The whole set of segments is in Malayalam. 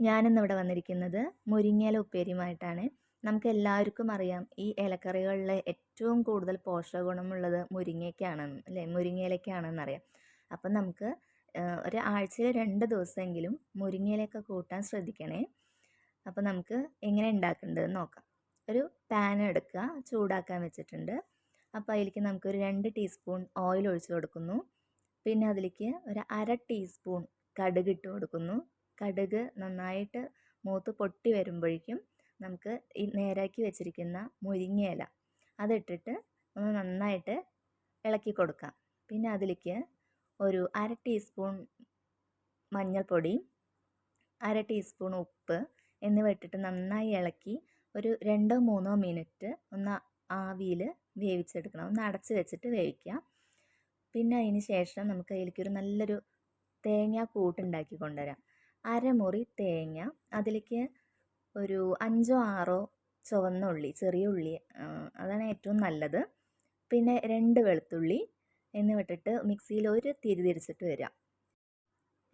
ഞാനിന്നിവിടെ വന്നിരിക്കുന്നത് മുരിങ്ങയില ഉപ്പേരിയുമായിട്ടാണ്. നമുക്ക് എല്ലാവർക്കും അറിയാം ഈ ഇലക്കറികളിലെ ഏറ്റവും കൂടുതൽ പോഷക ഗുണമുള്ളത് മുരിങ്ങയ്ക്കാണെന്ന് അല്ലേ? മുരിങ്ങയിലയ്ക്കാണെന്നറിയാം അപ്പം നമുക്ക് ഒരു ആഴ്ചയിൽ രണ്ട് ദിവസമെങ്കിലും മുരിങ്ങയിലൊക്കെ കൂട്ടാൻ ശ്രദ്ധിക്കണേ. അപ്പോൾ നമുക്ക് എങ്ങനെ ഉണ്ടാക്കേണ്ടതെന്ന് നോക്കാം. ഒരു പാൻ എടുക്കുക ചൂടാക്കാൻ വെച്ചിട്ടുണ്ട്. അപ്പോൾ അതിലേക്ക് നമുക്കൊരു രണ്ട് ടീസ്പൂൺ ഓയിൽ ഒഴിച്ച് കൊടുക്കുന്നു. പിന്നെ അതിലേക്ക് ഒരു അര ടീസ്പൂൺ കടുക് ഇട്ട് കൊടുക്കുന്നു. കടുക് നന്നായിട്ട് മൂത്ത് പൊട്ടി വരുമ്പോഴേക്കും നമുക്ക് ഈ നേരാക്കി വെച്ചിരിക്കുന്ന മുരിങ്ങയില അതിട്ടിട്ട് ഒന്ന് നന്നായിട്ട് ഇളക്കി കൊടുക്കാം. പിന്നെ അതിലേക്ക് ഒരു അര ടീസ്പൂൺ മഞ്ഞൾപ്പൊടി അര ടീസ്പൂൺ ഉപ്പ് എന്നിവ ഇട്ടിട്ട് നന്നായി ഇളക്കി ഒരു രണ്ടോ മൂന്നോ മിനിറ്റ് ഒന്ന് ആവിയിൽ വേവിച്ചെടുക്കണം. ഒന്ന് അടച്ച് വെച്ചിട്ട് വേവിക്കുക. പിന്നെ അതിന് ശേഷം നമുക്ക് അതിലേക്ക് ഒരു നല്ലൊരു തേങ്ങാ കൂട്ടുണ്ടാക്കി കൊണ്ടുവരാം. അരമുറി തേങ്ങ അതിലേക്ക് ഒരു അഞ്ചോ ആറോ ചുവന്ന ഉള്ളി ചെറിയ ഉള്ളി അതാണ് ഏറ്റവും നല്ലത്. പിന്നെ രണ്ട് വെളുത്തുള്ളി എന്നിവിട്ടിട്ട് മിക്സിയിൽ ഒരു തിരി തിരിച്ചിട്ട് വരിക.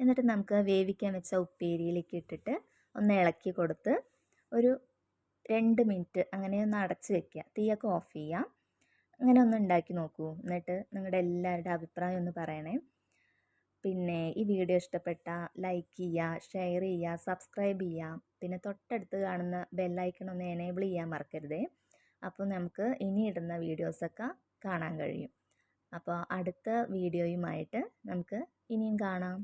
എന്നിട്ട് നമുക്ക് വേവിക്കാൻ വെച്ച ഉപ്പേരിയിലേക്ക് ഇട്ടിട്ട് ഒന്ന് ഇളക്കി കൊടുത്ത് ഒരു രണ്ട് മിനിറ്റ് അങ്ങനെ ഒന്ന് അടച്ച് വെക്കുക. തീയൊക്കെ ഓഫ് ചെയ്യുക. അങ്ങനെ ഒന്ന് ഉണ്ടാക്കി നോക്കൂ. എന്നിട്ട് നിങ്ങളുടെ എല്ലാവരുടെ അഭിപ്രായം ഒന്ന് പറയണേ. പിന്നെ ഈ വീഡിയോ ഇഷ്ടപ്പെട്ടാൽ ലൈക്ക് ചെയ്യുക ഷെയർ ചെയ്യുക സബ്സ്ക്രൈബ് ചെയ്യുക. പിന്നെ തൊട്ടടുത്ത് കാണുന്ന ബെല്ലൈക്കൺ ഒന്ന് എനേബിൾ ചെയ്യാൻ മറക്കരുതേ. അപ്പോൾ നമുക്ക് ഇനി ഇടുന്ന വീഡിയോസൊക്കെ കാണാൻ കഴിയും. അപ്പോൾ അടുത്ത വീഡിയോയുമായിട്ട് നമുക്ക് ഇനിയും കാണാം.